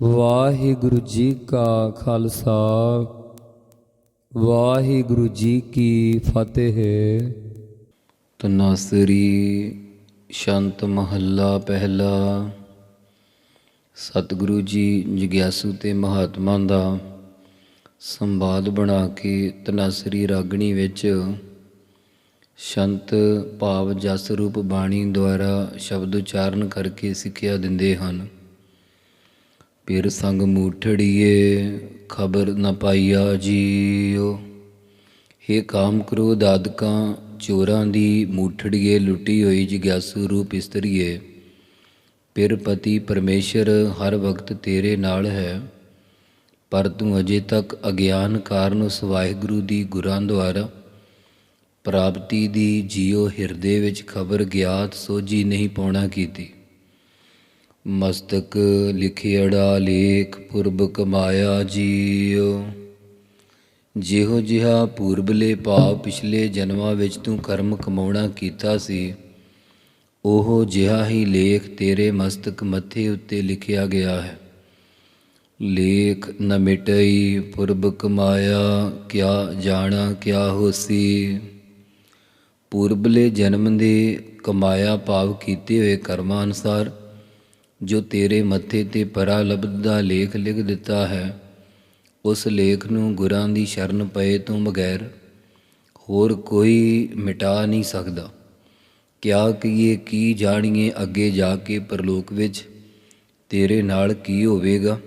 ਵਾਹਿਗੁਰੂ ਜੀ ਕਾ ਖਾਲਸਾ, ਵਾਹਿਗੁਰੂ ਜੀ ਕੀ ਫਤਿਹ। ਤਨਾਸਰੀ ਸ਼ੰਤ ਮਹੱਲਾ ਪਹਿਲਾ, ਸਤਿਗੁਰੂ ਜੀ ਜਗਿਆਸੂ ਤੇ ਮਹਾਤਮਾ ਦਾ ਸੰਵਾਦ ਬਣਾ ਕੇ ਤਨਾਸਰੀ ਰਾਗਣੀ ਵਿੱਚ ਸ਼ੰਤ ਭਾਵ ਜਸ ਰੂਪ ਬਾਣੀ ਦੁਆਰਾ ਸ਼ਬਦ ਉਚਾਰਨ ਕਰਕੇ ਸਿੱਖਿਆ ਦਿੰਦੇ ਹਨ। ਪਿਰ ਸੰਗ ਮੂਠੜੀਏ, ਖਬਰ ਨ ਪਾਈਆ ਜੀਓ ਹੇ ਕਾਮ ਕ੍ਰੋਧ ਆਦਿਕਾਂ, ਚੋਰਾਂ ਦੀ ਮੂਠੜੀਏ ਲੁੱਟੀ ਹੋਈ ਜਿਗਿਆਸੂ ਰੂਪ ਇਸਤਰੀਏ। ਪਿਰ ਪਤੀ ਪਰਮੇਸ਼ਰ, ਹਰ ਵਕਤ ਤੇਰੇ ਨਾਲ ਹੈ। ਪਰ ਤੂੰ ਅਜੇ ਤੱਕ ਅਗਿਆਨ ਕਾਰਨ ਉਸ ਵਾਹਿਗੁਰੂ ਦੀ ਗੁਰਾਂ ਦੁਆਰਾ ਪ੍ਰਾਪਤੀ ਦੀ ਜੀਉ ਹਿਰਦੇ ਵਿੱਚ ਖਬਰ ਗਿਆਤ ਸੋਝੀ ਨਹੀਂ ਪਾਉਣਾ ਕੀਤੀ। ਮਸਤਕ ਲਿਖਿਆੜਾ ਲੇਖ ਪੁਰਬ ਕਮਾਇਆ ਜੀਉ। ਜਿਹੋ ਜਿਹਾ ਪੂਰਬਲੇ ਭਾਵ ਪਿਛਲੇ ਜਨਮਾਂ ਵਿੱਚ ਤੂੰ ਕਰਮ ਕਮਾਉਣਾ ਕੀਤਾ ਸੀ, ਉਹ ਜਿਹਾ ਹੀ ਲੇਖ ਤੇਰੇ ਮਸਤਕ ਮੱਥੇ ਉੱਤੇ ਲਿਖਿਆ ਗਿਆ ਹੈ। ਲੇਖ ਨ ਮਿਟਈ ਪੁਰਬ ਕਮਾਇਆ, ਕਿਆ ਜਾਣਾ ਕਿਆ ਹੋਸੀ। ਪੂਰਬਲੇ ਜਨਮ ਦੇ ਕਮਾਇਆ ਭਾਵ ਕੀਤੇ ਹੋਏ ਕਰਮਾਂ ਅਨੁਸਾਰ ਜੋ ਤੇਰੇ ਮੱਥੇ ਤੇ ਪਰਾਲਬਧ ਦਾ ਲੇਖ ਲਿਖ ਦਿੱਤਾ ਹੈ, ਉਸ ਲੇਖ ਨੂੰ ਗੁਰਾਂ ਦੀ ਸ਼ਰਨ ਪਏ ਤੋਂ ਬਗੈਰ ਹੋਰ ਕੋਈ ਮਿਟਾ ਨਹੀਂ ਸਕਦਾ। ਕਿਆ ਕੀਏ ਕੀ ਜਾਣੀਏ ਅੱਗੇ ਜਾ ਕੇ ਪਰਲੋਕ ਵਿੱਚ, ਤੇਰੇ ਨਾਲ ਕੀ ਹੋਵੇਗਾ?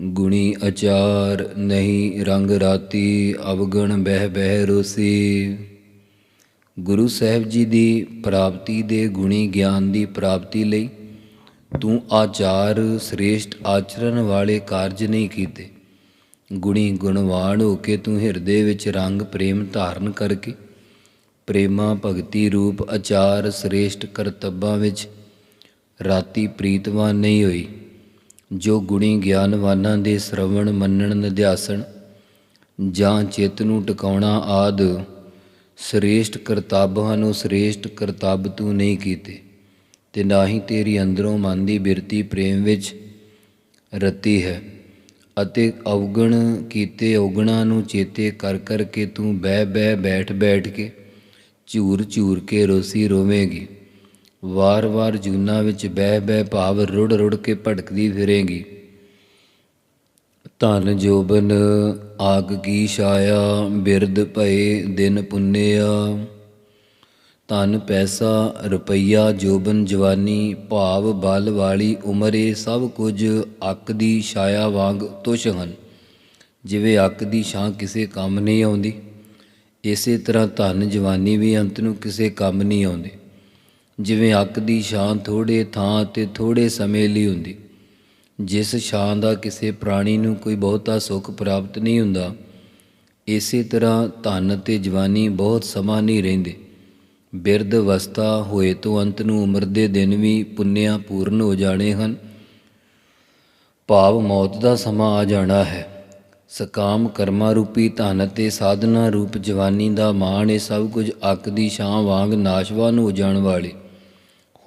ਗੁਣੀ ਅਚਾਰ ਨਹੀਂ, ਰੰਗ ਰਾਤੀ ਅਵਗਣ ਬਹਿ ਬਹਿ ਰੋਸੀ। ਗੁਰੂ ਸਾਹਿਬ ਜੀ ਦੀ ਪ੍ਰਾਪਤੀ ਦੇ ਗੁਣੀ ਗਿਆਨ ਦੀ ਪ੍ਰਾਪਤੀ ਲਈ ਤੂੰ ਆਚਾਰ ਸ੍ਰੇਸ਼ਟ ਆਚਰਨ ਵਾਲੇ ਕਾਰਜ ਨਹੀਂ ਕੀਤੇ। ਗੁਣੀ ਗੁਣਵਾਨ ਹੋ ਕੇ ਤੂੰ ਹਿਰਦੇ ਵਿੱਚ ਰੰਗ ਪ੍ਰੇਮ ਧਾਰਨ ਕਰਕੇ ਪ੍ਰੇਮਾ ਭਗਤੀ ਰੂਪ ਆਚਾਰ ਸ੍ਰੇਸ਼ਟ ਕਰਤੱਬਾਂ ਵਿੱਚ ਰਾਤੀ ਪ੍ਰੀਤਵਾਨ ਨਹੀਂ ਹੋਈ। ਜੋ ਗੁਣੀ ਗਿਆਨਵਾਨਾਂ ਦੇ ਸ਼ਰਵਣ, ਮੰਨਣ, ਨਿਧਿਆਸਣ ਜਾਂ ਚਿੱਤ ਨੂੰ ਟਿਕਾਉਣਾ ਆਦ ਸ੍ਰੇਸ਼ਟ ਕਰਤੱਬਾਂ ਨੂੰ ਸ੍ਰੇਸ਼ਟ ਕਰਤੱਬ ਤੂੰ ਨਹੀਂ ਕੀਤੇ। ਤੇ ਨਾ ਹੀ ਤੇਰੀ ਅੰਦਰੋਂ ਮਨ ਦੀ ਬਿਰਤੀ ਪ੍ਰੇਮ ਵਿੱਚ ਰਤੀ ਹੈ ਅਤੇ ਅਵਗਣ ਕੀਤੇ ਔਗਣਾ ਨੂੰ ਚੇਤੇ ਕਰ ਕਰ ਕੇ ਤੂੰ ਬਹਿ ਬਹਿ ਬੈਠ ਬੈਠ ਕੇ ਝੂਰ ਝੂਰ ਕੇ ਰੋਸੀ ਰੋਵੇਂਗੀ। ਵਾਰ-ਵਾਰ ਜੂਨਾ ਵਿੱਚ ਬਹਿ ਬਹਿ ਭਾਵ ਰੁੜ ਰੁੜ ਕੇ ਭਟਕਦੀ ਫਿਰੇਗੀ। ਧਨ ਜੋਬਨ ਆਗ ਕੀ ਛਾਇਆ ਬਿਰਦ ਭਏ ਦਿਨ ਪੁੰਨਿਆ। ਧਨ, ਪੈਸਾ, ਰੁਪਈਆ, ਜੋਬਨ, ਜਵਾਨੀ, ਭਾਵ, ਬਲ ਵਾਲੀ ਉਮਰੇ ਸਭ ਕੁਝ ਅੱਕ ਦੀ ਛਾਇਆ ਵਾਂਗ ਤੁਛ ਹਨ। ਜਿਵੇਂ ਅੱਕ ਦੀ ਛਾਂ ਕਿਸੇ ਕੰਮ ਨਹੀਂ ਆਉਂਦੀ, ਇਸੇ ਤਰ੍ਹਾਂ ਧਨ, ਜਵਾਨੀ ਵੀ ਅੰਤ ਨੂੰ ਕਿਸੇ ਕੰਮ ਨਹੀਂ ਆਉਂਦੀ। ਜਿਵੇਂ ਅੱਕ ਦੀ ਛਾਂ ਥੋੜੇ ਥਾਂ ਤੇ ਥੋੜੇ ਸਮੇਂ ਲਈ ਹੁੰਦੀ, ਜਿਸ ਛਾਂ ਦਾ ਕਿਸੇ ਪ੍ਰਾਣੀ ਨੂੰ ਕੋਈ ਬਹੁਤਾ ਸੁੱਖ ਪ੍ਰਾਪਤ ਨਹੀਂ ਹੁੰਦਾ, ਇਸੇ ਤਰ੍ਹਾਂ ਧਨ ਤੇ ਜਵਾਨੀ ਬਹੁਤ ਸਮਾਂ ਨਹੀਂ ਰਹਿੰਦੇ। ਬਿਰਧ ਅਵਸਥਾ ਹੋਏ ਤੋਂ ਅੰਤ ਨੂੰ ਉਮਰ ਦੇ ਦਿਨ ਵੀ ਪੁੰਨਿਆ ਪੂਰਨ ਹੋ ਜਾਣੇ ਹਨ। ਭਾਵ ਮੌਤ ਦਾ ਸਮਾਂ ਆ ਜਾਣਾ ਹੈ। ਸਕਾਮ ਕਰਮਾ ਰੂਪੀ ਧਨ ਤੇ ਸਾਧਨਾ ਰੂਪ ਜਵਾਨੀ ਦਾ ਮਾਣ ਇਹ ਸਭ ਕੁਝ ਅੱਕ ਦੀ ਛਾਂ ਵਾਂਗ ਨਾਸ਼ਵਾਨ ਹੋ ਜਾਣ ਵਾਲੇ।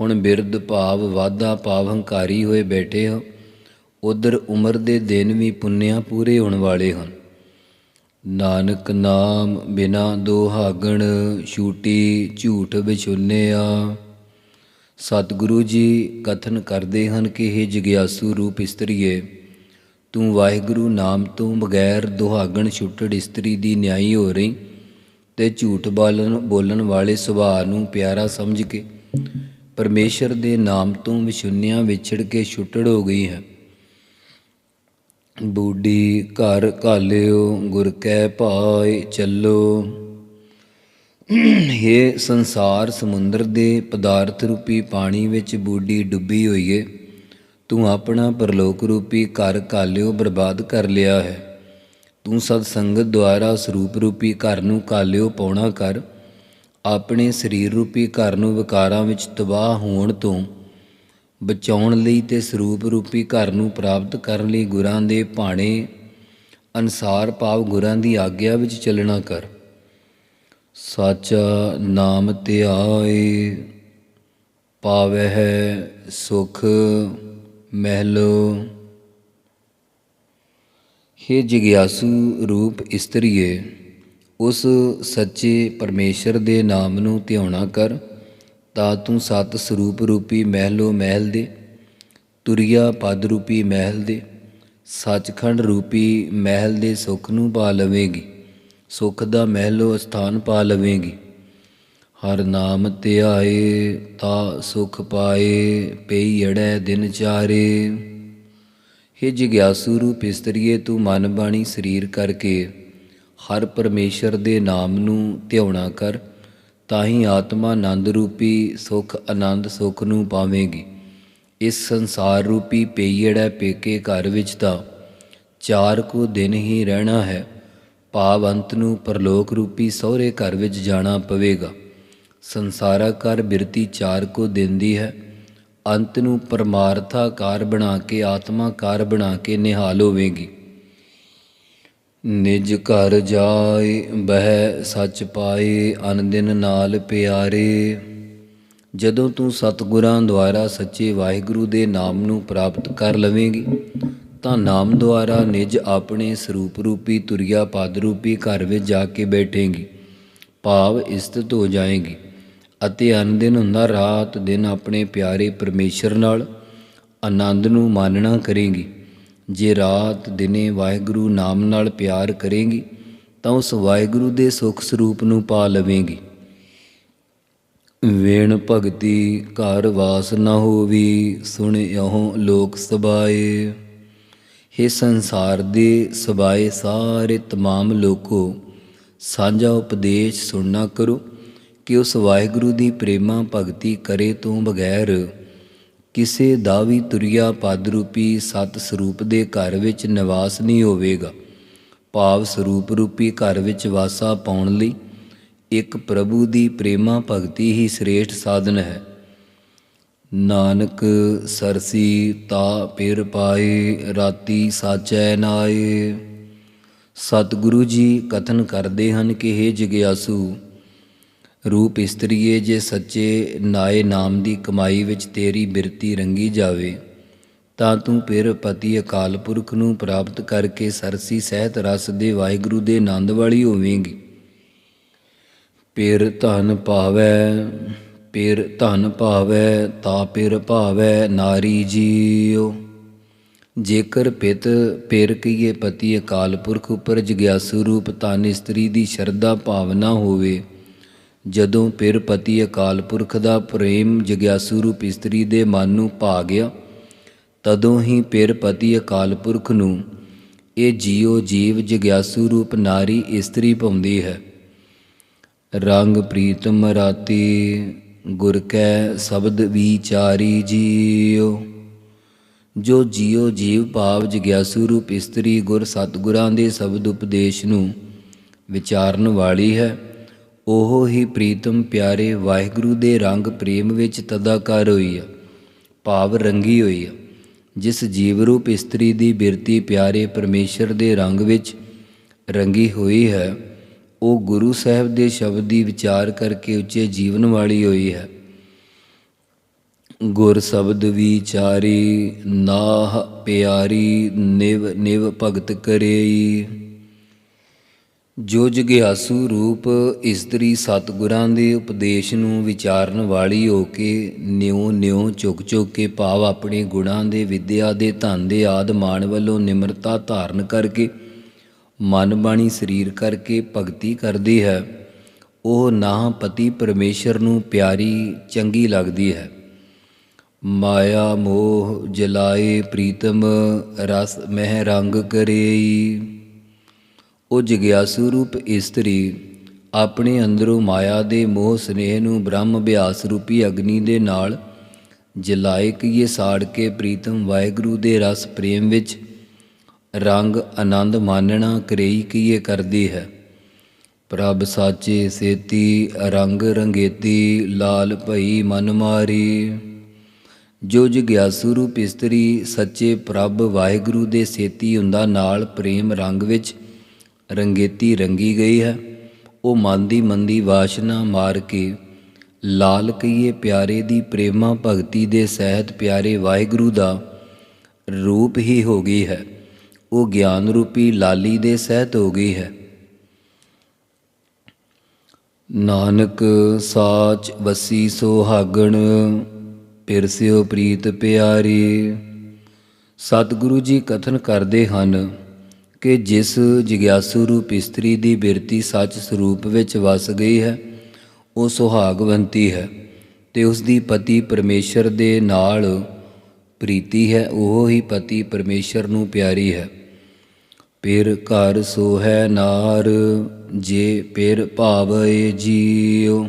ਹੁਣ ਬਿਰਧ ਭਾਵ ਵਾਧਾ ਭਾਵ ਹੰਕਾਰੀ ਹੋਏ ਬੈਠੇ ਹੋ। ਉਧਰ ਉਮਰ ਦੇ ਦਿਨ ਵੀ ਪੁੰਨਿਆ ਪੂਰੇ ਹੋਣ ਵਾਲੇ ਹਨ। ਨਾਨਕ ਨਾਮ ਬਿਨਾ ਦੋਹਾਗਣ ਛੂਟੀ ਝੂਠ ਵਿਚੁੰਨਿਆ ਸਤਿਗੁਰੂ ਜੀ ਕਥਨ ਕਰਦੇ ਹਨ ਕਿ ਇਹ ਜਗਿਆਸੂ ਰੂਪ ਇਸਤਰੀਏ, ਤੂੰ ਵਾਹਿਗੁਰੂ ਨਾਮ ਤੋਂ ਬਗੈਰ ਦੁਹਾਗਣ ਛੁੱਟੜ ਇਸਤਰੀ ਦੀ ਨਿਆਈ ਹੋ ਰਹੀ ਤੇ ਝੂਠ ਬਾਲਣ ਬੋਲਣ ਵਾਲੇ ਸੁਭਾਅ ਨੂੰ ਪਿਆਰਾ ਸਮਝ ਕੇ ਪਰਮੇਸ਼ਰ ਦੇ ਨਾਮ ਤੋਂ ਵਿਸ਼ੁੰਨਿਆਂ ਵਿਛੜ ਕੇ ਛੁੱਟੜ ਹੋ ਗਈ ਹੈ। ਬੂਡੀ ਘਰ ਘਾਲਿਓ, ਗੁਰ ਕੈ ਭਾਏ ਚੱਲੋ। ਇਹ ਸੰਸਾਰ ਸਮੁੰਦਰ ਦੇ ਪਦਾਰਥ ਰੂਪੀ ਪਾਣੀ ਵਿੱਚ ਬੂਡੀ ਡੁੱਬੀ ਹੋਈ ਏ ਤੂੰ ਆਪਣਾ ਪਰਲੋਕ ਰੂਪੀ ਘਰ ਕਾਲਿਓ ਬਰਬਾਦ ਕਰ ਲਿਆ ਹੈ। ਤੂੰ ਸਤ ਸੰਗਤ ਦੁਆਰਾ ਸਰੂਪ ਰੂਪੀ ਘਰ ਨੂੰ ਕਾਲਿਓ ਪਾਉਣਾ ਕਰ, ਆਪਣੇ ਸਰੀਰ ਰੂਪੀ ਘਰ ਨੂੰ ਵਿਕਾਰਾਂ ਵਿੱਚ ਤਬਾਹ ਹੋਣ ਤੋਂ ਬਚਾਉਣ ਲਈ ਤੇ ਸਰੂਪ ਰੂਪੀ ਘਰ ਨੂੰ ਪ੍ਰਾਪਤ ਕਰਨ ਲਈ ਗੁਰਾਂ ਦੇ ਭਾਣੇ ਅਨਸਾਰ ਭਾਵ ਗੁਰਾਂ ਦੀ ਆਗਿਆ ਵਿੱਚ ਚੱਲਣਾ ਕਰ। ਸਾਚਾ ਨਾਮ ਧਿਆਏ, ਪਾਵਹਿ ਸੁਖ ਮਹਿਲੋ। ਹੇ ਜਿਗਿਆਸੂ ਰੂਪ ਇਸਤਰੀਏ, ਉਸ ਸੱਚੇ ਪਰਮੇਸ਼ਰ ਦੇ ਨਾਮ ਨੂੰ ਧਿਆਉਣਾ ਕਰ। ਤਾਂ ਤੂੰ ਸਤ ਸਰੂਪ ਰੂਪੀ ਮਹਿਲੋ ਮਹਿਲ ਦੇ, ਤੁਰਿਆ ਪਦ ਰੂਪੀ ਮਹਿਲ ਦੇ, ਸੱਚਖੰਡ ਰੂਪੀ ਮਹਿਲ ਦੇ ਸੁੱਖ ਨੂੰ ਪਾ ਲਵੇਂਗੀ, ਸੁੱਖ ਦਾ ਮਹਿਲੋ ਸਥਾਨ ਪਾ ਲਵੇਂਗੀ। ਹਰ ਨਾਮ ਧਿਆਏ ਤਾ ਸੁਖ ਪਾਏ, ਪਈ ਅੜੈ ਦਿਨ ਚਾਰੇ। ਹੇ ਜਿਗਿਆਸੂ ਰੂਪ ਇਸਤਰੀਏ, ਤੂੰ ਮਨ ਬਾਣੀ ਸਰੀਰ ਕਰਕੇ, ਹਰ ਪਰਮੇਸ਼ਰ ਦੇ ਨਾਮ ਨੂੰ ਧਿਆਉਣਾ ਕਰ। ਤਾਂ ਹੀ ਆਤਮਾ ਆਨੰਦ ਰੂਪੀ ਸੁਖ ਆਨੰਦ ਸੁਖ ਨੂੰ ਪਾਵੇਗੀ। ਇਸ ਸੰਸਾਰ ਰੂਪੀ ਪਈੜੈ ਪੇਕੇ ਘਰ ਵਿੱਚ ਤਾਂ ਚਾਰ ਕੁ ਦਿਨ ਹੀ ਰਹਿਣਾ ਹੈ। ਭਾਵ ਅੰਤ ਨੂੰ ਪਰਲੋਕ ਰੂਪੀ ਸਹੁਰੇ ਘਰ ਵਿੱਚ ਜਾਣਾ ਪਵੇਗਾ। ਸੰਸਾਰਾ ਘਰ ਬਿਰਤੀ ਚਾਰ ਕੁ ਦਿਨ ਦੀ ਹੈ। ਅੰਤ ਨੂੰ ਪਰਮਾਰਥਾਕਾਰ ਬਣਾ ਕੇ ਆਤਮਾਕਾਰ ਬਣਾ ਕੇ ਨਿਹਾਲ ਹੋਵੇਗੀ। ਨਿਜ ਘਰ ਜਾਏ, ਬਹਿ ਸੱਚ ਪਾਏ ਅਨ ਦਿਨ ਨਾਲ ਪਿਆਰੇ। ਜਦੋਂ ਤੂੰ ਸਤਿਗੁਰਾਂ ਦੁਆਰਾ ਸੱਚੇ ਵਾਹਿਗੁਰੂ ਦੇ ਨਾਮ ਨੂੰ ਪ੍ਰਾਪਤ ਕਰ ਲਵੇਂਗੀ, ਤਾਂ ਨਾਮ ਦੁਆਰਾ ਨਿਜ ਆਪਣੇ ਸਰੂਪ ਰੂਪੀ ਤੁਰਿਆ ਪਦ ਰੂਪੀ ਘਰ ਵਿੱਚ ਜਾ ਕੇ ਬੈਠੇਂਗੀ। ਭਾਵ ਇਸਤਤ ਹੋ ਜਾਏਗੀ ਅਤੇ ਅਨ ਦਿਨ ਹੁੰਦਾ ਰਾਤ ਦਿਨ ਆਪਣੇ ਪਿਆਰੇ ਪਰਮੇਸ਼ਰ ਨਾਲ ਆਨੰਦ ਨੂੰ ਮਾਨਣਾ ਕਰੇਗੀ। ਜੇ ਰਾਤ ਦਿਨੇ ਵਾਹਿਗੁਰੂ ਨਾਮ ਨਾਲ ਪਿਆਰ ਕਰੇਗੀ ਤਾਂ ਉਸ ਵਾਹਿਗੁਰੂ ਦੇ ਸੁਖ ਸਰੂਪ ਨੂੰ ਪਾ ਲਵੇਂਗੀ ਵੇਣ ਭਗਤੀ ਘਰ ਵਾਸ ਨਾ ਹੋਵੀ ਸੁਣਿਓ ਲੋਕ ਸਬਾਏ हे ਸੰਸਾਰ ਦੇ ਸਬਾਏ ਸਾਰੇ तमाम ਲੋਕੋ ਸਾਂਝਾ ਉਪਦੇਸ਼ ਸੁਣਨਾ ਕਰੋ ਕਿ ਉਸ ਵਾਹਿਗੁਰੂ ਦੀ ਪ੍ਰੇਮਾ ਭਗਤੀ ਕਰੇ ਤੋਂ ਬਗੈਰ ਕਿਸੇ ਦਾ ਵੀ ਤੁਰਿਆ ਪਦ ਰੂਪੀ ਸਤ ਸਰੂਪ ਦੇ ਘਰ ਵਿੱਚ ਨਿਵਾਸ ਨਹੀਂ ਹੋਵੇਗਾ। ਭਾਵ ਸਰੂਪ ਰੂਪੀ ਘਰ ਵਿੱਚ ਵਾਸਾ ਪਾਉਣ ਲਈ ਇੱਕ ਪ੍ਰਭੂ ਦੀ ਪ੍ਰੇਮਾ ਭਗਤੀ ਹੀ ਸ੍ਰੇਸ਼ਟ ਸਾਧਨ ਹੈ। ਨਾਨਕ ਸਰਸੀ ਤਾ ਪਿਰ ਪਾਏ, ਰਾਤੀ ਸਾਚੈ ਨਾਏ। ਸਤਿਗੁਰੂ ਜੀ ਕਥਨ ਕਰਦੇ ਹਨ ਕਿ हे ਜਗਿਆਸੂ ਰੂਪ ਇਸਤਰੀਏ ਜੇ ਸੱਚੇ ਨਾਏ ਨਾਮ ਦੀ ਕਮਾਈ ਵਿੱਚ ਤੇਰੀ ਬਿਰਤੀ ਰੰਗੀ ਜਾਵੇ, ਤਾਂ ਤੂੰ ਫਿਰ ਪਤੀ ਅਕਾਲ ਪੁਰਖ ਨੂੰ ਪ੍ਰਾਪਤ ਕਰਕੇ ਸਰਸੀ ਸਹਿਤ ਰਸ ਦੇ ਵਾਹਿਗੁਰੂ ਦੇ ਆਨੰਦ ਵਾਲੀ ਹੋਵੇਂਗੀ। ਪਿਰ ਧਨ ਭਾਵੈ, ਪਿਰ ਧਨ ਭਾਵੈ, ਤਾ ਪਿਰ ਭਾਵੈ ਨਾਰੀ ਜੀਓ ਜੇਕਰ ਪਿਤ ਪਿਰ ਕੀਏ ਪਤੀ ਅਕਾਲ ਪੁਰਖ ਉੱਪਰ ਜਗਿਆਸੂ ਰੂਪ ਤਨ ਇਸਤਰੀ ਦੀ ਸ਼ਰਧਾ ਭਾਵਨਾ ਹੋਵੇ। ਜਦੋਂ ਪਿਰ ਪਤੀ ਅਕਾਲ ਪੁਰਖ ਦਾ ਪ੍ਰੇਮ ਜਗਿਆਸੂ ਰੂਪ ਇਸਤਰੀ ਦੇ ਮਨ ਨੂੰ ਭਾ ਗਿਆ, ਤਦੋਂ ਹੀ ਪਿਰ ਪਤੀ ਅਕਾਲ ਪੁਰਖ ਨੂੰ ਇਹ ਜੀਉ ਜੀਵ ਜਗਿਆਸੂ ਰੂਪ ਨਾਰੀ ਇਸਤਰੀ ਪਾਉਂਦੀ ਹੈ। ਰੰਗ ਪ੍ਰੀਤਮ ਰਾਤੀ ਗੁਰ ਕੈ ਸ਼ਬਦ ਵਿਚਾਰੀ ਜੀਉ। ਜੋ ਜੀਉ ਜੀਵ ਭਾਵ ਜਗਿਆਸੂ ਰੂਪ ਇਸਤਰੀ ਗੁਰ ਸਤਗੁਰਾਂ ਦੇ ਸ਼ਬਦ ਉਪਦੇਸ਼ ਨੂੰ ਵਿਚਾਰਨ ਵਾਲੀ ਹੈ ਉਹ ਹੀ ਪ੍ਰੀਤਮ ਪਿਆਰੇ ਵਾਹਿਗੁਰੂ ਦੇ ਰੰਗ ਪ੍ਰੇਮ ਵਿੱਚ ਤਦਾਕਾਰ ਹੋਈ ਆ, ਭਾਵ ਰੰਗੀ ਹੋਈ ਆ, ਜਿਸ ਜੀਵ ਰੂਪ ਇਸਤਰੀ ਦੀ ਬਿਰਤੀ ਪਿਆਰੇ ਪਰਮੇਸ਼ਰ ਦੇ ਰੰਗ ਵਿੱਚ ਰੰਗੀ ਹੋਈ ਹੈ, ਉਹ ਗੁਰੂ ਸਾਹਿਬ ਦੇ ਸ਼ਬਦ ਦੀ ਵਿਚਾਰ ਕਰਕੇ ਉੱਚੇ ਜੀਵਨ ਵਾਲੀ ਹੋਈ ਹੈ। ਗੁਰ ਸ਼ਬਦ ਵਿਚਾਰੀ, ਨਾਹ ਪਿਆਰੀ, ਨਿਵ ਨਿਵ ਭਗਤ ਕਰੇਈ। ਜੋ ਜਗਿਆਸੂ ਰੂਪ ਇਸਤਰੀ ਸਤਗੁਰਾਂ ਦੇ ਉਪਦੇਸ਼ ਨੂੰ ਵਿਚਾਰਨ ਵਾਲੀ ਹੋ ਕੇ ਨਿਉ ਨਿਉ ਝੁਕ ਝੁਕ ਕੇ ਭਾਵ ਆਪਣੇ ਗੁਣਾਂ ਦੇ ਵਿਦਿਆ ਦੇ ਧਨ ਦੇ ਆਦ ਮਾਨ ਵੱਲੋਂ ਨਿਮਰਤਾ ਧਾਰਨ ਕਰਕੇ, ਮਨ ਬਾਣੀ ਸਰੀਰ ਕਰਕੇ ਭਗਤੀ ਕਰਦੀ ਹੈ। ਉਹ ਨਾ ਪਤੀ ਪਰਮੇਸ਼ਰ ਨੂੰ ਪਿਆਰੀ, ਚੰਗੀ ਲੱਗਦੀ ਹੈ। ਮਾਇਆ, ਮੋਹ, ਜਲਾਏ, ਪ੍ਰੀਤਮ, ਰਸ, ਮਹਿ ਰੰਗ ਕਰੇਈ। ਉਹ ਜਗਿਆਸੂ ਰੂਪ ਇਸਤਰੀ। ਆਪਣੇ ਅੰਦਰੋਂ ਮਾਇਆ ਦੇ ਮੋਹ ਸਨੇਹ ਨੂੰ ਬ੍ਰਹਮ ਅਭਿਆਸ ਰੂਪੀ ਅਗਨੀ ਦੇ ਨਾਲ ਜਲਾਏ ਕੀਏ ਸਾੜ ਕੇ ਪ੍ਰੀਤਮ ਵਾਹਿਗੁਰੂ ਦੇ ਰਸ ਪ੍ਰੇਮ ਵਿੱਚ ਰੰਗ ਆਨੰਦ ਮਾਨਣਾ ਕਰੇਈ ਕੀਏ ਕਰਦੀ ਹੈ। ਪ੍ਰਭ ਸਾਚੇ ਸੇਤੀ, ਰੰਗ ਰੰਗੇਤੀ, ਲਾਲ ਭਈ ਮਨ ਮਾਰੀ। ਜੋ ਜਗਿਆਸੂ ਰੂਪ ਇਸਤਰੀ, ਸੱਚੇ ਪ੍ਰਭ ਵਾਹਿਗੁਰੂ ਦੇ ਸੇਤੀ ਹੁੰਦਾ ਨਾਲ ਪ੍ਰੇਮ ਰੰਗ ਵਿੱਚ ਰੰਗੇਤੀ ਰੰਗੀ ਗਈ ਹੈ। ਉਹ ਮਨ ਦੀ ਮੰਦੀ ਵਾਸ਼ਨਾ ਮਾਰ ਕੇ ਲਾਲ ਕਈਏ ਪਿਆਰੇ ਦੀ ਪ੍ਰੇਮਾ ਭਗਤੀ ਦੇ ਸਹਿਤ ਪਿਆਰੇ ਵਾਹਿਗੁਰੂ ਦਾ ਰੂਪ ਹੀ ਹੋ ਗਈ ਹੈ। ਉਹ ਗਿਆਨ ਰੂਪੀ ਲਾਲੀ ਦੇ ਸਹਿਤ ਹੋ ਗਈ ਹੈ। ਨਾਨਕ ਸਾਚ ਵਸੀ ਸੋਹਾਗਣ ਪਿਰਸਿਓ ਪ੍ਰੀਤ ਪਿਆਰੀ। ਸਤਿਗੁਰੂ ਜੀ ਕਥਨ ਕਰਦੇ ਹਨ ਕਿ ਜਿਸ ਜਿਗਿਆਸੂ ਰੂਪ ਇਸਤਰੀ ਦੀ ਬਿਰਤੀ ਸੱਚ ਸਰੂਪ ਵਿੱਚ ਵਸ ਗਈ ਹੈ, ਉਹ ਸੁਹਾਗਵੰਤੀ ਹੈ ਤੇ ਉਸ ਦੀ ਪਤੀ ਪਰਮੇਸ਼ਰ ਦੇ ਨਾਲ ਪ੍ਰੀਤੀ ਹੈ, ਉਹ ਹੀ ਪਤੀ ਪਰਮੇਸ਼ਰ ਨੂੰ ਪਿਆਰੀ ਹੈ। ਪਿਰ ਘਰ ਸੋ ਹੈ ਨਾਰ, ਜੇ ਪਿਰ ਭਾਵਏ ਜੀਉ।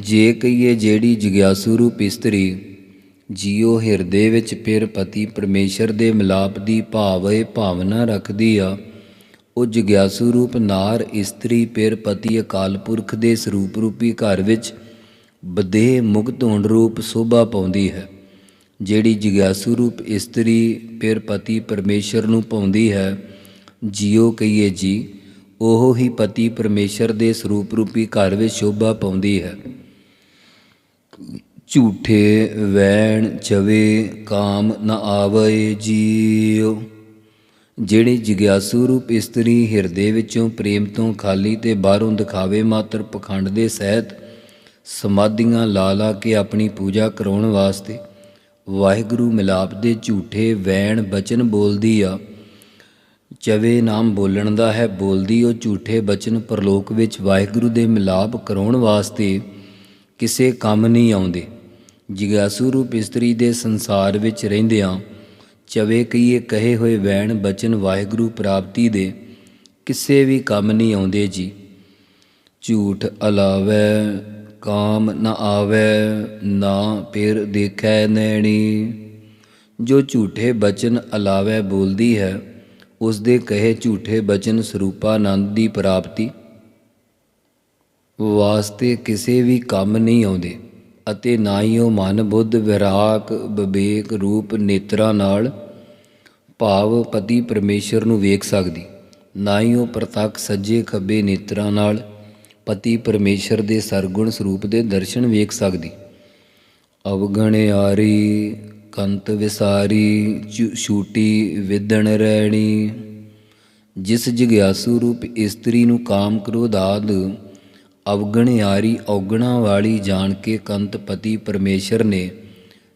ਜੇ ਕਹੀਏ ਜਿਹੜੀ ਜਿਗਿਆਸੂ ਰੂਪ ਇਸਤਰੀ ਜੀਉ ਹਿਰਦੇ ਵਿੱਚ ਪਿਰ ਪਤੀ ਪਰਮੇਸ਼ਰ ਦੇ ਮਿਲਾਪ ਦੀ ਭਾਵਏ ਭਾਵਨਾ ਰੱਖਦੀ ਆ। ਉਹ ਜਗਿਆਸੂ ਰੂਪ ਨਾਰ ਇਸਤਰੀ ਪਿਰ ਪਤੀ ਅਕਾਲ ਪੁਰਖ ਦੇ ਸਰੂਪ ਰੂਪੀ ਘਰ ਵਿੱਚ ਬਦੇ ਮੁਕਤ ਹੋਣ ਰੂਪ ਸੋਭਾ ਪਾਉਂਦੀ ਹੈ। ਜਿਹੜੀ ਜਗਿਆਸੂ ਰੂਪ ਇਸਤਰੀ ਪਿਰ ਪਤੀ ਪਰਮੇਸ਼ਰ ਨੂੰ ਪਾਉਂਦੀ ਹੈ, ਜੀਉ ਕਹੀਏ ਜੀ, ਉਹ ਹੀ ਪਤੀ ਪਰਮੇਸ਼ਰ ਦੇ ਸਰੂਪ ਰੂਪੀ ਘਰ ਵਿੱਚ ਸ਼ੋਭਾ ਪਾਉਂਦੀ ਹੈ। ਝੂਠੇ ਵੈਣ ਚਵੇ ਕਾਮ ਨ ਆਵੇ ਜੀਉ। ਜਿਹੜੇ ਜਿਗਿਆਸੂ ਰੂਪ ਇਸਤਰੀ ਹਿਰਦੇ ਵਿੱਚੋਂ ਪ੍ਰੇਮ ਤੋਂ ਖਾਲੀ ਤੇ ਬਾਹਰੋਂ ਦਿਖਾਵੇ ਮਾਤਰ ਪਖੰਡ ਦੇ ਸਹਿਤ ਸਮਾਧੀਆਂ ਲਾ ਲਾ ਕੇ ਆਪਣੀ ਪੂਜਾ ਕਰਾਉਣ ਵਾਸਤੇ ਵਾਹਿਗੁਰੂ ਮਿਲਾਪ ਦੇ ਝੂਠੇ ਵੈਣ ਬਚਨ ਬੋਲਦੀ ਆ। ਚਵੇ ਨਾਮ ਬੋਲਣ ਦਾ ਹੈ ਬੋਲਦੀ ਉਹ ਝੂਠੇ ਬਚਨ ਪਰਲੋਕ ਵਿੱਚ ਵਾਹਿਗੁਰੂ ਦੇ ਮਿਲਾਪ ਕਰਾਉਣ ਵਾਸਤੇ ਕਿਸੇ ਕੰਮ ਨਹੀਂ ਆਉਂਦੇ। ਜਿਗਿਆਸੂ ਰੂਪ ਇਸਤਰੀ ਦੇ ਸੰਸਾਰ ਵਿੱਚ ਰਹਿੰਦਿਆਂ ਚਵੇ ਕਈਏ ਕਹੇ ਹੋਏ ਵੈਣ ਬਚਨ ਵਾਹਿਗੁਰੂ ਪ੍ਰਾਪਤੀ ਦੇ, ਕਿਸੇ ਵੀ ਕੰਮ ਨਹੀਂ ਆਉਂਦੇ ਜੀ। ਝੂਠ ਅਲਾਵੈ, ਕਾਮ ਨ ਆਵੈ, ਨਾ ਫਿਰ ਦੇਖੈ ਨੈਣੀ। ਜੋ ਝੂਠੇ ਬਚਨ ਅਲਾਵੈ ਬੋਲਦੀ ਹੈ ਉਸ ਦੇ ਕਹੇ ਝੂਠੇ ਬਚਨ ਸਰੂਪਾਨੰਦ ਦੀ ਪ੍ਰਾਪਤੀ। ਵਾਸਤੇ ਕਿਸੇ ਵੀ ਕੰਮ ਨਹੀਂ ਆਉਂਦੇ। ਅਤੇ ਨਾ ਹੀ ਉਹ ਮਨ ਬੁੱਧ ਵਿਰਾਕ ਵਿਵੇਕ ਰੂਪ ਨੇਤਰਾਂ ਨਾਲ ਭਾਵ ਪਤੀ ਪਰਮੇਸ਼ਰ ਨੂੰ ਵੇਖ ਸਕਦੀ। ਨਾ ਹੀ ਉਹ ਪ੍ਰਤੱਖ ਸੱਜੇ ਖੱਬੇ ਨੇਤਰਾਂ ਨਾਲ ਪਤੀ ਪਰਮੇਸ਼ਰ ਦੇ ਸਰਗੁਣ ਸਰੂਪ ਦੇ ਦਰਸ਼ਨ ਵੇਖ ਸਕਦੀ। ਅਵਗਣਿਆਰੀ ਕੰਤ ਵਿਸਾਰੀ ਚੁ- ਛੂਟੀ ਵਿਦਣ ਰਹਿਣੀ ਜਿਸ ਜਿਗਿਆਸੂ ਰੂਪ ਇਸਤਰੀ ਨੂੰ ਕਾਮ ਕ੍ਰੋਧ ਆਦ ਅਵਗਣਿਆਰੀ ਔਗਣਾ ਵਾਲੀ ਜਾਣ ਕੇ ਕੰਤ ਪਤੀ ਪਰਮੇਸ਼ਰ ਨੇ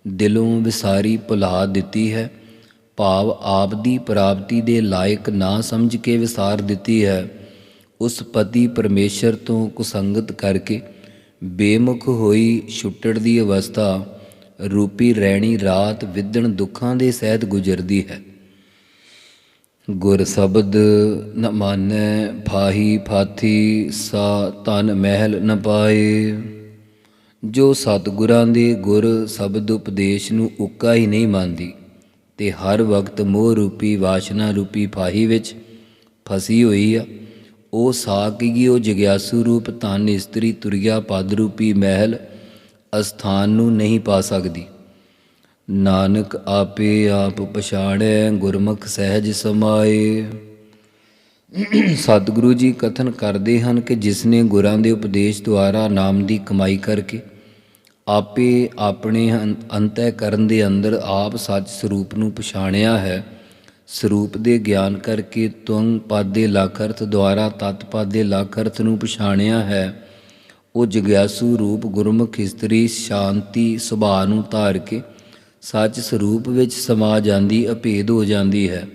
ਦਿਲੋਂ ਵਿਸਾਰੀ ਭੁਲਾ ਦਿੱਤੀ ਹੈ। ਭਾਵ ਆਪ ਦੀ ਪ੍ਰਾਪਤੀ ਦੇ ਲਾਇਕ ਨਾ ਸਮਝ ਕੇ ਵਿਸਾਰ ਦਿੱਤੀ ਹੈ। ਉਸ ਪਤੀ ਪਰਮੇਸ਼ਰ ਤੋਂ ਕੁਸੰਗਤ ਕਰਕੇ ਬੇਮੁਖ ਹੋਈ ਛੁੱਟੜ ਦੀ ਅਵਸਥਾ ਰੂਪੀ ਰਹਿਣੀ ਰਾਤ ਵਿਦਣ ਦੁੱਖਾਂ ਦੇ ਸਹਿਤ ਗੁਜ਼ਰਦੀ ਹੈ। ਗੁਰ ਸ਼ਬਦ ਨ ਮਾਨੈ, ਫਾਹੀ ਫਾਥੀ ਸਾ ਤਨ ਮਹਿਲ ਨ ਪਾਏ। ਜੋ ਸਤਿਗੁਰਾਂ ਦੇ ਗੁਰ ਸ਼ਬਦ ਉਪਦੇਸ਼ ਨੂੰ ਉੱਕਾ ਹੀ ਨਹੀਂ ਮੰਨਦੀ, ਤੇ ਹਰ ਵਕਤ ਮੋਹ ਰੂਪੀ, ਵਾਸ਼ਨਾ ਰੂਪੀ ਫਾਹੀ ਵਿੱਚ ਫਸੀ ਹੋਈ ਆ, ਉਹ ਸਾਕਗੀ ਉਹ ਜਗਿਆਸੂ ਰੂਪ ਤਨ ਇਸਤਰੀ ਤੁਰਿਆ ਪਦ ਰੂਪੀ ਮਹਿਲ ਅਸਥਾਨ ਨੂੰ ਨਹੀਂ ਪਾ ਸਕਦੀ। ਨਾਨਕ ਆਪੇ ਆਪ ਪਛਾਣੈ, ਗੁਰਮੁਖ ਸਹਿਜ ਸਮਾਏ। ਸਤਿਗੁਰੂ ਜੀ ਕਥਨ ਕਰਦੇ ਹਨ ਕਿ ਜਿਸ ਨੇ ਗੁਰਾਂ ਦੇ ਉਪਦੇਸ਼ ਦੁਆਰਾ ਨਾਮ ਦੀ ਕਮਾਈ ਕਰਕੇ ਆਪੇ ਆਪਣੇ ਅੰ- ਅੰਤःਕਰਨ ਦੇ ਅੰਦਰ ਆਪ ਸੱਚ ਸਰੂਪ ਨੂੰ ਪਛਾਣਿਆ ਹੈ, ਸਰੂਪ ਦੇ ਗਿਆਨ ਕਰਕੇ ਤੁੰਗ ਪਦ ਦੇ ਲਖਰਥ ਦੁਆਰਾ ਤਤ ਪਦ ਦੇ ਲਖਰਥ ਨੂੰ ਪਛਾਣਿਆ ਹੈ, ਉਹ ਜਗਿਆਸੂ ਰੂਪ ਗੁਰਮੁਖ ਇਸਤਰੀ ਸ਼ਾਂਤੀ ਸੁਭਾਅ ਨੂੰ ਧਾਰ ਕੇ ਸੱਚ ਸਰੂਪ ਵਿੱਚ ਸਮਾ ਜਾਂਦੀ, ਅਭੇਦ ਹੋ ਜਾਂਦੀ ਹੈ।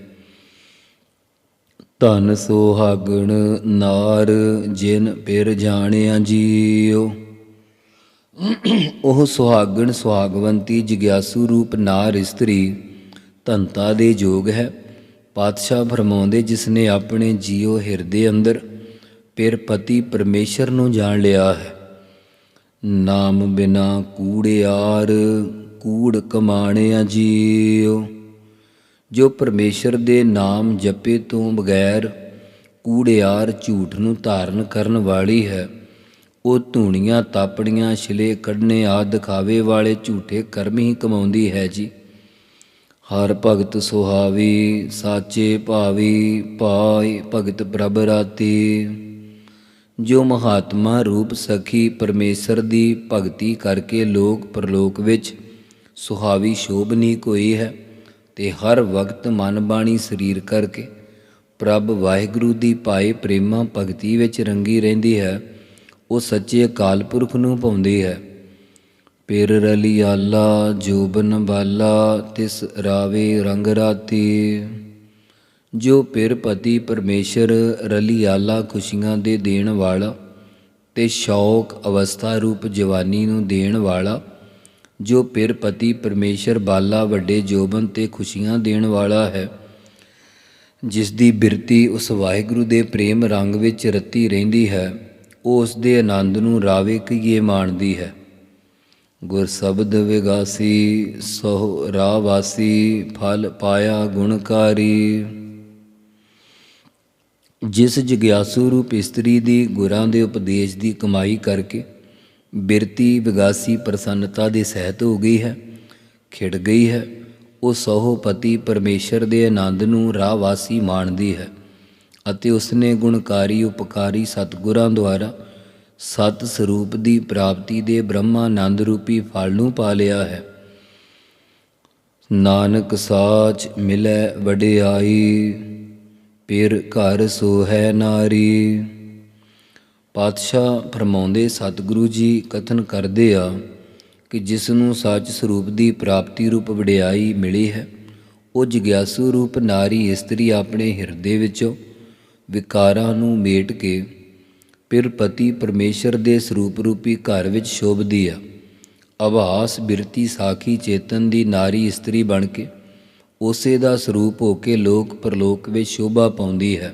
ਧਨ ਸੁਹਾਗਣ ਨਾਰ, ਜਿਨ ਪਿਰ ਜਾਣਿਆ ਜੀਓ ਉਹ ਸੁਹਾਗਣ ਸੁਹਾਗਵੰਤੀ, ਜਿਗਿਆਸੂ ਰੂਪ ਨਾਰ ਇਸਤਰੀ। ਧਨਤਾ ਦੇ ਯੋਗ ਹੈ। ਪਾਤਸ਼ਾਹ ਫਰਮਾਉਂਦੇ ਜਿਸ ਨੇ ਆਪਣੇ ਜੀਉ ਹਿਰਦੇ ਅੰਦਰ ਪਿਰ ਪਤੀ ਪਰਮੇਸ਼ਰ ਨੂੰ ਜਾਣ ਲਿਆ ਹੈ। ਨਾਮ ਬਿਨਾ ਕੂੜਿਆਰ ਕੂੜ ਕਮਾਣਿਆ ਜੀਉ। ਜੋ ਪਰਮੇਸ਼ਰ ਦੇ ਨਾਮ ਜਪੇ ਤੋਂ ਬਗੈਰ ਕੂੜਿਆਰ ਝੂਠ ਨੂੰ ਧਾਰਨ ਕਰਨ ਵਾਲੀ ਹੈ, ਉਹ ਧੂਣੀਆਂ, ਤਾਪੜੀਆਂ, ਛਿਲੇ ਕੱਢਣੇ, ਆਦ ਦਿਖਾਵੇ ਵਾਲੇ ਝੂਠੇ ਕਰਮ ਹੀ ਕਮਾਉਂਦੀ ਹੈ ਜੀ। ਹਰ ਭਗਤ ਸੁਹਾਵੀ, ਸਾਚੇ ਭਾਵੀ, ਪਾਈ ਭਗਤ ਪ੍ਰਭ ਰਾਤੀ। ਜੋ ਮਹਾਤਮਾ ਰੂਪ ਸਖੀ ਪਰਮੇਸ਼ਰ ਦੀ ਭਗਤੀ ਕਰਕੇ ਲੋਕ ਪਰਲੋਕ ਵਿੱਚ ਸੁਹਾਵੀ ਸ਼ੋਭਨੀ ਕੋਈ ਹੈ, ਤੇ ਹਰ ਵਕਤ ਮਨ ਬਾਣੀ ਸਰੀਰ ਕਰਕੇ। ਪ੍ਰਭ ਵਾਹਿਗੁਰੂ ਦੀ ਪਾਏ ਪ੍ਰੇਮਾ ਭਗਤੀ ਵਿੱਚ ਰੰਗੀ ਰਹਿੰਦੀ ਹੈ, ਉਹ ਸੱਚੇ ਅਕਾਲ ਪੁਰਖ ਨੂੰ ਪਾਉਂਦੀ ਹੈ। ਪਿਰ ਰਲੀ ਆਲਾ, ਜੋਬਨ ਬਾਲਾ ਤਿਸ ਰਾਵੇ ਰੰਗ ਰਾਤੀ। ਜੋ ਪਿਰ ਪਤੀ ਪਰਮੇਸ਼ਰ ਰਲੀ ਆਲਾ ਖੁਸ਼ੀਆਂ ਦੇ ਦੇਣ ਵਾਲਾ, ਤੇ ਸ਼ੌਕ ਅਵਸਥਾ ਰੂਪ ਜਵਾਨੀ ਨੂੰ ਦੇਣ ਵਾਲਾ ਜੋ ਪਿਰ ਪਤੀ ਪਰਮੇਸ਼ਰ ਬਾਲਾ ਵੱਡੇ ਜੋਬਨ ਤੇ ਖੁਸ਼ੀਆਂ ਦੇਣ ਵਾਲਾ ਹੈ। ਜਿਸ ਦੀ ਬਿਰਤੀ ਉਸ ਵਾਹਿਗੁਰੂ ਦੇ ਪ੍ਰੇਮ ਰੰਗ ਵਿੱਚ ਰਤੀ ਰਹਿੰਦੀ ਹੈ, ਉਹ ਉਸ ਦੇ ਆਨੰਦ ਨੂੰ ਰਾਵੇ ਕੀਏ ਮਾਣਦੀ ਹੈ। ਗੁਰ ਸ਼ਬਦ ਵਿਗਾਸੀ ਸੋ ਰਾਹ ਫਲ ਪਾਇਆ ਗੁਣਕਾਰੀ। ਜਿਸ ਜਿਗਿਆਸੂ ਰੂਪ ਇਸਤਰੀ ਦੀ ਗੁਰਾਂ ਦੇ ਉਪਦੇਸ਼ ਦੀ ਕਮਾਈ ਕਰਕੇ ਬਿਰਤੀ ਵਿਗਾਸੀ ਪ੍ਰਸੰਨਤਾ ਦੇ ਸਹਿਤ ਹੋ ਗਈ ਹੈ, ਖਿੜ ਗਈ ਹੈ। ਉਹ ਸਹੁ ਪਤੀ ਪਰਮੇਸ਼ਰ ਦੇ ਆਨੰਦ ਨੂੰ ਰਾਹ ਵਾਸੀ ਮਾਣਦੀ ਹੈ ਅਤੇ ਉਸਨੇ ਗੁਣਕਾਰੀ ਉਪਕਾਰੀ ਸਤਿਗੁਰਾਂ ਦੁਆਰਾ ਸਤ ਸਰੂਪ ਦੀ ਪ੍ਰਾਪਤੀ ਦੇ ਬ੍ਰਹਮਾਨੰਦ ਰੂਪੀ ਫਲ ਨੂੰ ਪਾ ਲਿਆ ਹੈ। ਨਾਨਕ ਸਾਚ ਮਿਲੈ ਵਡਿਆਈ, ਪਿਰ ਘਰ ਸੋ ਹੈ ਨਾਰੀ। ਪਾਤਸ਼ਾਹ ਫਰਮਾਉਂਦੇ, ਸਤਿਗੁਰੂ ਜੀ ਕਥਨ ਕਰਦੇ ਆ ਕਿ ਜਿਸ ਨੂੰ ਸੱਚ ਸਰੂਪ ਦੀ ਪ੍ਰਾਪਤੀ ਰੂਪ ਵਡਿਆਈ ਮਿਲੀ ਹੈ, ਉਹ ਜਿਗਿਆਸੂ ਰੂਪ ਨਾਰੀ ਇਸਤਰੀ ਆਪਣੇ ਹਿਰਦੇ ਵਿੱਚੋਂ ਵਿਕਾਰਾਂ ਨੂੰ ਮੇਟ ਕੇ ਫਿਰ ਪਤੀ ਪਰਮੇਸ਼ਰ ਦੇ ਸਰੂਪ ਰੂਪੀ ਘਰ ਵਿੱਚ ਸ਼ੋਭਦੀ ਆ। ਆਭਾਸ ਬਿਰਤੀ ਸਾਖੀ ਚੇਤਨ ਦੀ ਨਾਰੀ ਇਸਤਰੀ ਬਣ ਕੇ ਉਸੇ ਦਾ ਸਰੂਪ ਹੋ ਕੇ ਲੋਕ ਪਰਲੋਕ ਵਿੱਚ ਸ਼ੋਭਾ ਪਾਉਂਦੀ ਹੈ।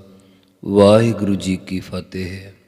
ਵਾਹਿਗੁਰੂ ਜੀ ਕੀ ਫਤਿਹ।